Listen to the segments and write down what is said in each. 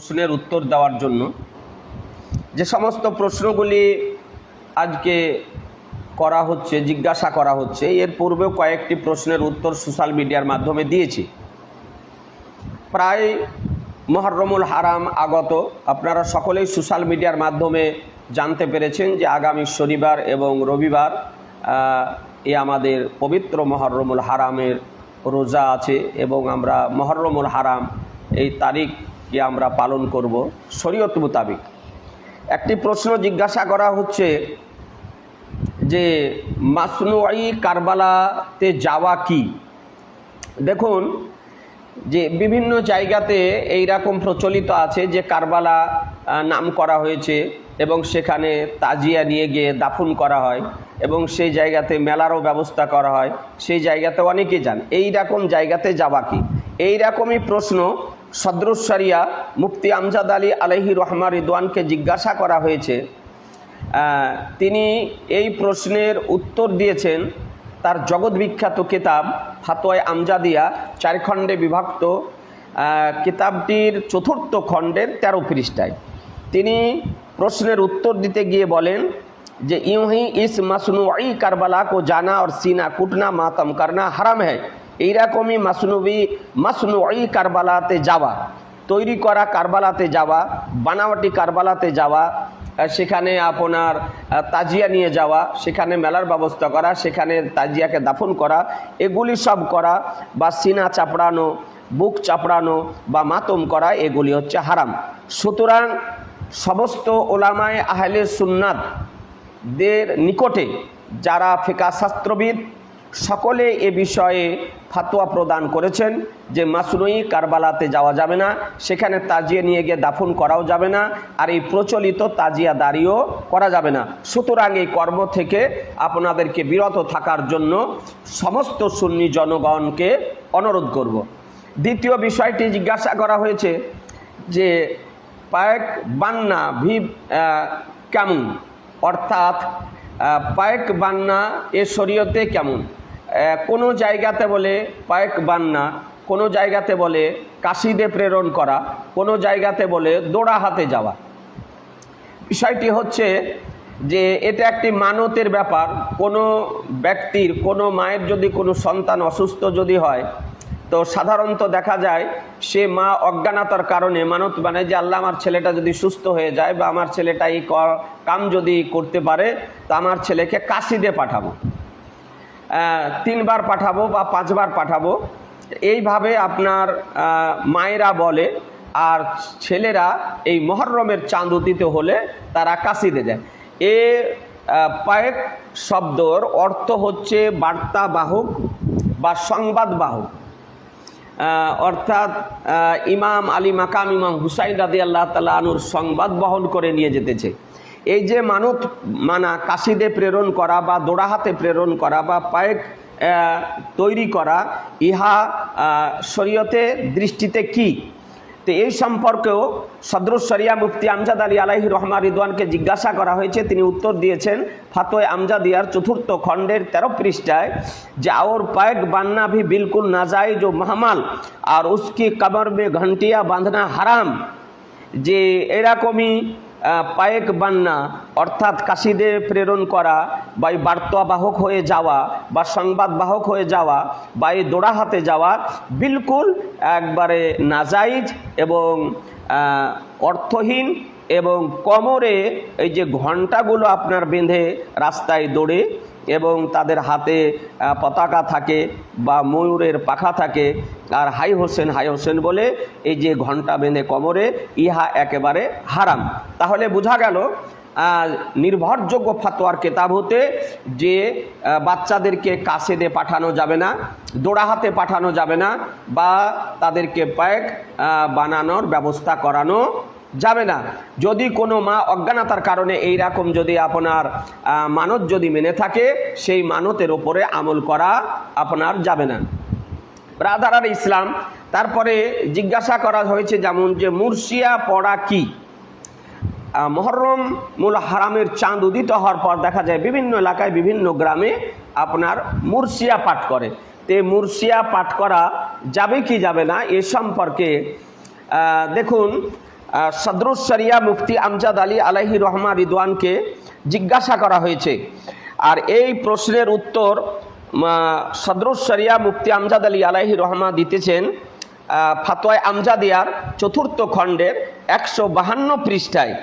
প্রশ্নের উত্তর দেওয়ার জন্য যে সমস্ত প্রশ্নগুলি আজকে করা হচ্ছে, জিজ্ঞাসা করা হচ্ছে, এর পূর্বেও কয়েকটি প্রশ্নের উত্তর সোশ্যাল মিডিয়ার মাধ্যমে দিয়েছি। প্রায় মহরমুল হারাম আগত আপনারা সকলেই সোশ্যাল মিডিয়ার মাধ্যমে জানতে পেরেছেন যে আগামী শনিবার এবং রবিবার এ আমাদের পবিত্র মহরমুল হারামের রোজা আছে এবং আমরা মহরমুল হারাম এই তারিখকে আমরা পালন করব? শরীয়ত মোতাবিক। একটি প্রশ্ন জিজ্ঞাসা করা হচ্ছে যে, মাসনুয়াই কারবালাতে যাওয়া কি? দেখুন, যে বিভিন্ন জায়গাতে এই রকম প্রচলিত আছে যে কারবালা নাম করা হয়েছে এবং সেখানে তাজিয়া নিয়ে গিয়ে দাফন করা হয় এবং সেই জায়গাতে মেলারও ব্যবস্থা করা হয়। সেই জায়গাতে অনেকে যান। এই রকম জায়গাতে যাওয়া কি? এই রকমই প্রশ্ন সদরুসারিয়া মুফতি আমজাদ আলী আলহি রহমা রিদওয়ানকে জিজ্ঞাসা করা হয়েছে তিনি এই প্রশ্নের উত্তর দিয়েছেন, তার জগৎ বিখ্যাত কিতাব ফাতোয় আমজাদিয়া চার খণ্ডে বিভক্ত কিতাবটির চতুর্থ খণ্ডের তেরো পৃষ্ঠায়। তিনি প্রশ্নের উত্তর দিতে গিয়ে বলেন যে, ইউহি ইস মাসনুই কারবালা কো জানা আর সিনা কুটনা মাতম করনা হারাম হ্যায়। এইরকমই মাসনুবি, মাসনুই কারবালাতে যাওয়া, তৈরি করা কারবালাতে যাওয়া, বানাওয়াটি কারবালাতে যাওয়া সেখানে আপনার তাজিয়া নিয়ে যাওয়া, সেখানে মেলার ব্যবস্থা করা, সেখানে তাজিয়াকে দাফন করা, এগুলি সব করা বা সিনা চাপড়ানো, বুক চাপড়ানো বা মাতম করা, এগুলি হচ্ছে হারাম। সুতরাং সমস্ত ওলামায় আহলে সুন্নাত দের নিকটে যারা ফিকা শাস্ত্রবিদ সকলে এ বিষয়ে ফাতোয়া প্রদান করেছেন যে মাসনুই কারবালাতে যাওয়া যাবে না, সেখানে তাজিয়া নিয়ে গিয়ে দাফন করাও যাবে না, আর এই প্রচলিত তাজিয়া দাঁড়িয়েও করা যাবে না। সুতরাং এই কর্ম থেকে আপনাদেরকে বিরত থাকার জন্য সমস্ত সুন্নি জনগণকে অনুরোধ করব। দ্বিতীয় বিষয়টি জিজ্ঞাসা করা হয়েছে যে পায়েক বান্না ভি কেমন? অর্থাৎ পায়েক বান্না এ শরীয়তে কেমন? কোনো জায়গাতে বলে পায়েক বান্না, কোনো জায়গাতে বলে কাশিদে প্রেরণ করা, কোনো জায়গাতে বলে দোড়া হাতে যাওয়া। বিষয়টি হচ্ছে যে এটা একটি মানতের ব্যাপার। কোনো ব্যক্তির, কোনো মায়ের যদি কোনো সন্তান অসুস্থ যদি হয়, তো সাধারণত দেখা যায় সে মা অজ্ঞানতার কারণে মানত মানে যে, আল্লাহ, আমার ছেলেটা যদি সুস্থ হয়ে যায় বা আমার ছেলেটা এই কাম যদি করতে পারে, তা আমার ছেলেকে কাশিদে পাঠাবো। তিনবার পাঠাবো বা পাঁচবার পাঠাবো। এইভাবে আপনার মায়েরা বলে আর ছেলেরা এই মহরমের চাঁদ উদিত হলে তারা কাশিদে যায়। এ পায়েক শব্দর অর্থ হচ্ছে বার্তা বাহক বা সংবাদ বাহক অর্থাৎ ইমাম আলী মাকাম ইমাম হুসাইন রাদি আল্লাহ তালা আনুর সংবাদ বহন করে নিয়ে যেতেছে। এই যে মানত মানা কাশিদে প্রেরণ করা বা দোড়াহাতে প্রেরণ করা বা পায়েক তৈরি করা, ইহা শরীয়তে দৃষ্টিতে কি? তো এই সম্পর্কেও সদরুসরিয়া মুফতি আমজাদ আলী আলাহি রহমা রিদওয়ানকে জিজ্ঞাসা করা হয়েছে। তিনি উত্তর দিয়েছেন, ফাতোয় আমজাদিয়ার চতুর্থ খণ্ডের তেরো পৃষ্ঠায় যে, আওর পায়েক বান্না ভি বিলকুল যায় জো মাহমাল, আর উসকি কামর মে ঘন্টিয়া বাঁধনা হারাম। যে, এরকমই পায়েক বান্না, অর্থাৎ কাশিদে প্রেরণ করা বা এই বার্তাবাহক হয়ে যাওয়া বা সংবাদবাহক হয়ে যাওয়া বা এই দোড়া হাতে যাওয়া বিলকুল একবারে নাজাইজ এবং অর্থহীন এবং কোমরে এই যে ঘন্টাগুলো আপনার বেঁধে রাস্তায় দৌড়ে এবং তাদের হাতে পতাকা থাকে বা ময়ূরের পাখা থাকে, আর হাই হোসেন হাই হোসেন বলে এই যে ঘণ্টা বেঁধে কোমরে ইহা একেবারে হারাম। তাহলে বোঝা গেল নির্ভরযোগ্য ফাতোয়ার কেতাব হতে যে বাচ্চাদেরকে কাছেদে পাঠানো যাবে না, দোড়া হাতে পাঠানো যাবে না, বা তাদেরকে প্যাক বানানোর ব্যবস্থা করানো যাবে না। যদি কোনো মা অজ্ঞানতার কারণে এই রকম যদি আপনার মানত যদি মেনে থাকে, সেই মানতের ওপরে আমল করা আপনার যাবে না। রাধারার ইসলাম, তারপরে জিজ্ঞাসা করা হয়েছে যেমন যে মুর্শিয়া পড়া কি? মহরম মূল হারামের চাঁদ উদিত হওয়ার পর দেখা যায় বিভিন্ন এলাকায় বিভিন্ন গ্রামে আপনার মুর্শিয়া পাঠ করে। তে মুর্শিয়া পাঠ করা যাবে কি যাবে না এ সম্পর্কে দেখুন আহ, সদরুস শরিয়া মুফতি আমজাদ আলী আলাহি রহমা রিদওয়ানকে জিজ্ঞাসা করা হয়েছে। আর এই প্রশ্নের উত্তর সদরুস শরিয়া মুফতি আমজাদ আলী আলাহি রহমা দিতেছেন ফাতোয়ায় আমজাদিয়ার চতুর্থ খণ্ডের একশো বাহান্ন পৃষ্ঠায়।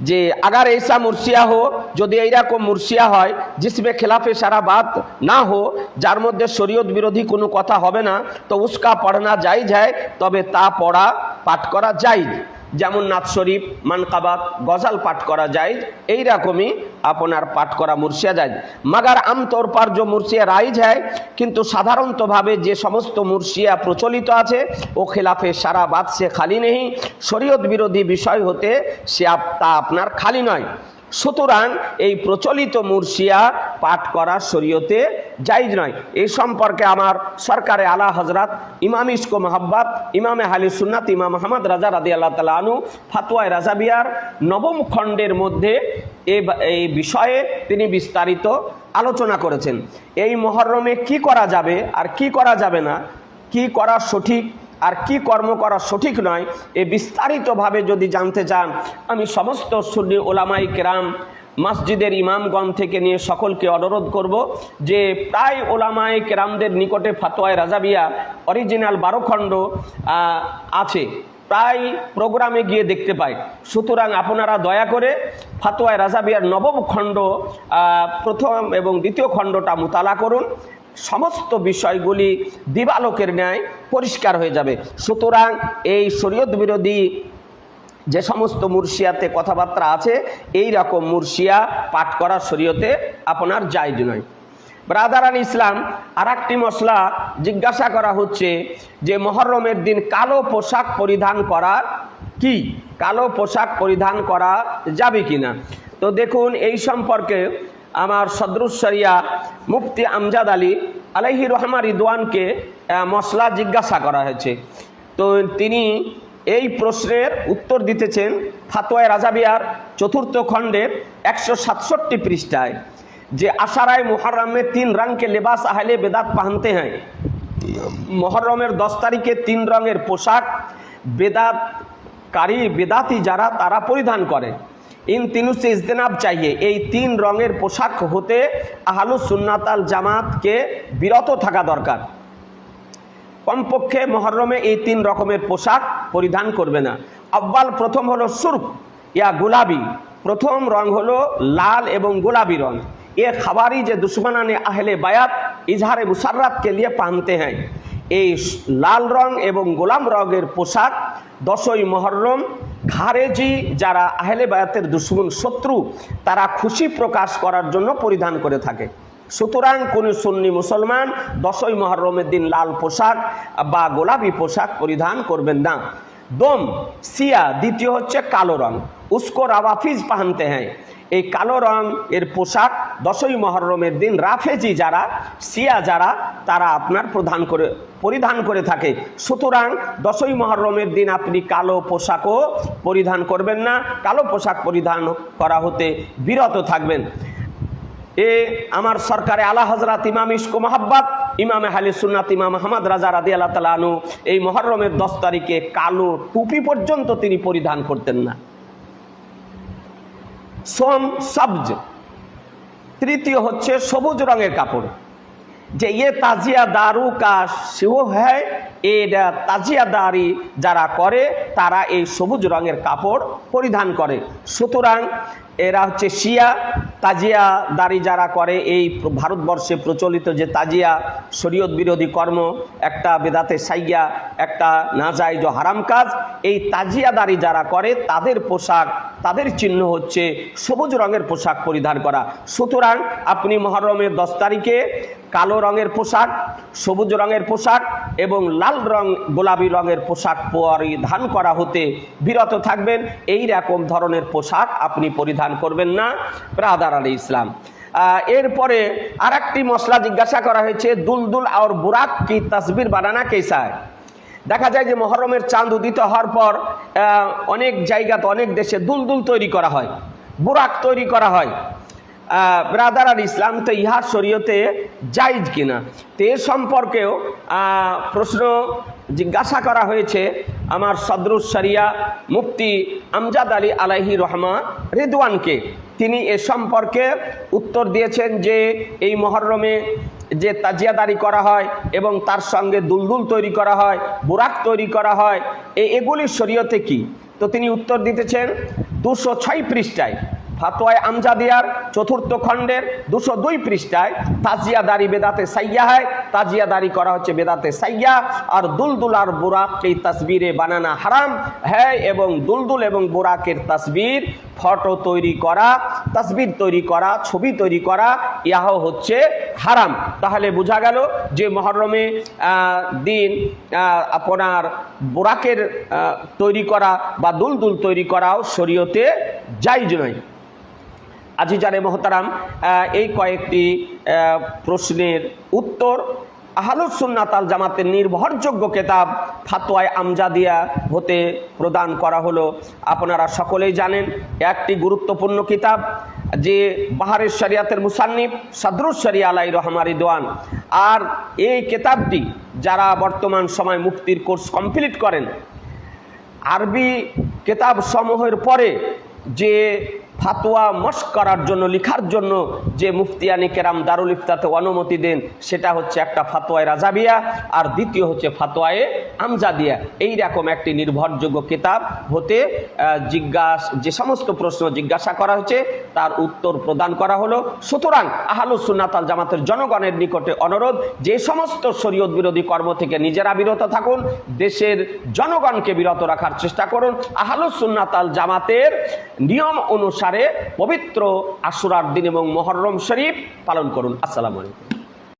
যে আগার এসা মুর্শিয়া হো যদি এইরকম মুর্শিয়া হয় জিসমে খেলাফে সারা বাত না হো, যার মধ্যে শরীয়ত বিরোধী কোনো কথা হবে না, তো উস্কা পড়না যাই যায়, তবে তা পড়া পাঠ করা যায় যেমন নাথ শরীফ, মানকাবাত, গজাল পাঠ করা যায় এই রকমই আপনার পাঠ করা মুর্শিয়া যায় মাগার আমতৌর পার যে মুর্শিয়া রাইজ হয় কিন্তু সাধারণতভাবে যে সমস্ত মুর্শিয়া প্রচলিত আছে, ও খেলাফে সারা বাদ সে খালি নেই শরীয়ত বিরোধী বিষয় হতে সে তা আপনার খালি নয়। সুতরাং এই প্রচলিত মুর্শিয়া পাঠ করা শরীয়তে জাইজ নয়। এই সম্পর্কে আমার সরকারে আলা হজরত ইমাম ইস্কো মোহাব্বাত, ইমামে হালি সুন্নাত, ইমাম আহমদ রাজা রাদি আল্লাহ তালা আনু ফাতুয়ায় রাজাবিয়ার নবম খণ্ডের মধ্যে এ এই বিষয়ে তিনি বিস্তারিত আলোচনা করেছেন। এই মহরমে কি করা যাবে আর কি করা যাবে না, কি করা সঠিক আর কি কর্ম করা সঠিক নয়, এ বিস্তারিতভাবে যদি জানতে চান, আমি সমস্ত সুন্নি ওলামাই কেরাম মসজিদের ইমামগণ থেকে নিয়ে সকলকে অনুরোধ করব যে প্রায় ওলামাই কেরামদের নিকটে ফাতোয়ায় রাজাবিয়া অরিজিনাল বারো খণ্ড আছে। প্রায় প্রোগ্রামে গিয়ে দেখতে পাই। সুতরাং আপনারা দয়া করে ফাতোয়ায় রাজাবিয়ার নবম খণ্ড প্রথম এবং দ্বিতীয় খণ্ডটা মোতালা করুন। সমস্ত বিষয়গুলি দিবালোকের ন্যায় পরিষ্কার হয়ে যাবে। সুতরাং এই শরীয়ত বিরোধী যে সমস্ত মুর্শিয়াতে কথাবার্তা আছে, এই রকম মুর্শিয়া পাঠ করা শরীয়তে আপনার জায়জ নয়। ব্রাদারান ইসলাম আর একটি মশলা জিজ্ঞাসা করা হচ্ছে যে, মহরমের দিন কালো পোশাক পরিধান করা কি? কালো পোশাক পরিধান করা যাবে কি না তো দেখুন, এই সম্পর্কে আমার সদরুসরিয়া মুফতি আমজাদ আলী আলাইহি রহমা রিদওয়ানকে মশলা জিজ্ঞাসা করা হয়েছে। তো তিনি এই প্রশ্নের উত্তর দিতেছেন ফাতোয়ায় রাজাবিয়ার চতুর্থ খণ্ডের একশো সাতষট্টি পৃষ্ঠায়, যে আশারায় মুহরমে তিন রঙকে লেবাস আহলে বেদাত পাহানতে হ্যাঁ মহরমের দশ তারিখে তিন রঙের পোশাক বেদাতকারী, বেদাতি যারা, তারা পরিধান করে। ইন তিনু ইজতেনাব চাইয়ে এই তিন রঙের পোশাক হতে আহালু সুন্নাতাল জামাতকে বিরত থাকা দরকার। কমপক্ষে মহরমে এই তিন রকমের পোশাক পরিধান করবে না। আব্বাল প্রথম হলো সুরখ ইয়া গোলাবি। প্রথম রং হলো লাল এবং গোলাপি রং। এ খাবারই যে দুশ্মনানে আহলে বায়াত, ইজহারে মুসাররাতকে লিয়ে পানতে হ্যাঁ এই লাল রং এবং গোলাম রঙের পোশাক দশই মহরম খারেজি, যারা আহলে বায়াতের দুশ্মন শত্রু, তারা খুশি প্রকাশ করার জন্য পরিধান করে থাকে। সুতরাং কোন সুন্নি মুসলমান দশই মহরমের দিন লাল পোশাক বা গোলাপি পোশাক পরিধান করবেন না। দম, সিয়া, দ্বিতীয় হচ্ছে কালো রং। উস্কো, রাওয়াফিজ পাহানতে হ্যাঁ। এই কালো রং এর পোশাক দশই মহরমের দিন রাফেজি যারা সিয়া যারা, তারা আপনার প্রধান করে, পরিধান করে থাকে। সুতরাং দশই মহরমের দিন আপনি কালো পোশাকও পরিধান করবেন না, কালো পোশাক পরিধান করা হতে বিরত থাকবেন। এ আমার সরকারে আলা হজরত ইমাম ইস্কু মাহাব্বাত, ইমামে হালি সুন্নাত ইমাম আহমদ রাজা রাদি আল্লাহ তালা এই মহরমের দশ তারিখে কালো টুপি পর্যন্ত তিনি পরিধান করতেন না। সোম সবজ। তৃতীয় হচ্ছে সবুজ রঙের কাপড়। যে ইয়ে তাজিয়া দারু কা শিও হ্যায় এটা তাজিয়াদারি যারা করে, তারা এই সবুজ রঙের কাপড় পরিধান করে। সুতরাং এরা হচ্ছে শিয়া, তাজিয়া দাড়ি যারা করে এই ভারতবর্ষে প্রচলিত যে তাজিয়া শরীয়ত বিরোধী কর্ম, একটা বেদাতে সাইয়া, একটা না যায় যে হারাম কাজ, এই তাজিয়া দাড়ি যারা করে তাদের পোশাক, তাদের চিহ্ন হচ্ছে সবুজ রঙের পোশাক পরিধান করা। সুতরাং আপনি মহরমের দশ তারিখে কালো রঙের পোশাক, সবুজ রঙের পোশাক এবং লাল রং, গোলাপি রঙের পোশাক পরিধান করা হতে বিরত থাকবেন। এই রকম ধরনের পোশাক আপনি পরিধান করবেন না, ব্রাদার আলী ইসলাম। এরপরে আর একটি মশলা জিজ্ঞাসা করা হয়েছে, দুলদুল আর বুরাক কি তসবির বানানা কেসায় দেখা যায় যে মহরমের চাঁদ উদিত হওয়ার পর অনেক জায়গাতে, অনেক দেশে দুলদুল তৈরি করা হয়, বুরাক তৈরি করা হয়। ব্রাদার আর ইসলাম, তো ইহা শরীয়তে জাইজ কিনা? তো সম্পর্কেও প্রশ্ন জিজ্ঞাসা করা হয়েছে আমার সদরুস সারিয়া মুফতি আমজাদ আলী আলাহি রহমা রেদওয়ানকে। তিনি এ সম্পর্কে উত্তর দিয়েছেন যে, এই মহরমে যে তাজিয়াদারি করা হয় এবং তার সঙ্গে দুলদুল তৈরি করা হয়, বোরাক তৈরি করা হয় এগুলি শরীয়তে কি? তো তিনি উত্তর দিতেছেন, দুশো ছয় পৃষ্ঠায়। ফাতোয়ায় আমজাদিয়ার চতুর্থ খণ্ডের দুশো দুই পৃষ্ঠায় তাজিয়া তাজিয়াদারি বেদাতে সাইয়া হয়। তাজিয়াদারি করা হচ্ছে বেদাতে সাইয়া। আর দুলদুল আর এই তসবিরে বানানা হারাম। হ্যাঁ এবং দুলদুল এবং বোরাকের তাসবির ফটো তৈরি করা, তাসবির তৈরি করা, ছবি তৈরি করা, ইহাও হচ্ছে হারাম। তাহলে বোঝা গেল যে মহরমে দিন আপনার বোরাকের তৈরি করা বা দুলদুল তৈরি করাও শরীয়তে জায়জ নয়। আজিজারে মহতারাম এই কয়েকটি প্রশ্নের উত্তর। আহলুসুন্নাতাল জামাতের নির্ভরযোগ্য কেতাব ফাতোয়ায় আমজাদিয়া হতে প্রদান করা হলো। আপনারা সকলেই জানেন, একটি গুরুত্বপূর্ণ কিতাব, যে বাহারের শরিয়াতের মুসান্নিফ সদরুস শরিয়া আলাই রহমারি দোয়ান আর এই কেতাবটি যারা বর্তমান সময় মুক্তির কোর্স কমপ্লিট করেন, আরবি কেতাব সমূহের পরে যে ফাতোয়া মস্ক করার জন্য, লিখার জন্য যে মুফতিয়ানি কেরাম দারুল ইফতাতে অনুমতি দেন, সেটা হচ্ছে একটা ফাতোয়ায় রাজাবিয়া আর দ্বিতীয় হচ্ছে ফাতোয়ায়ে আমজাদিয়া। এই রকম একটি নির্ভরযোগ্য কিতাব হতে জিজ্ঞাস, যে সমস্ত প্রশ্ন জিজ্ঞাসা করা হয়েছে, তার উত্তর প্রদান করা হলো। সুতরাং আহলুস সুন্নাতাল জামাতের জনগণের নিকটে অনুরোধ, যে সমস্ত শরীয়ত বিরোধী কর্ম থেকে নিজেরা বিরত থাকুন, দেশের জনগণকে বিরত রাখার চেষ্টা করুন। আহলুস সুন্নাতাল জামাতের নিয়ম অনুসারে পবিত্র আশুরার দিন এবং মহরম শরীফ পালন করুন। আসসালামু আলাইকুম।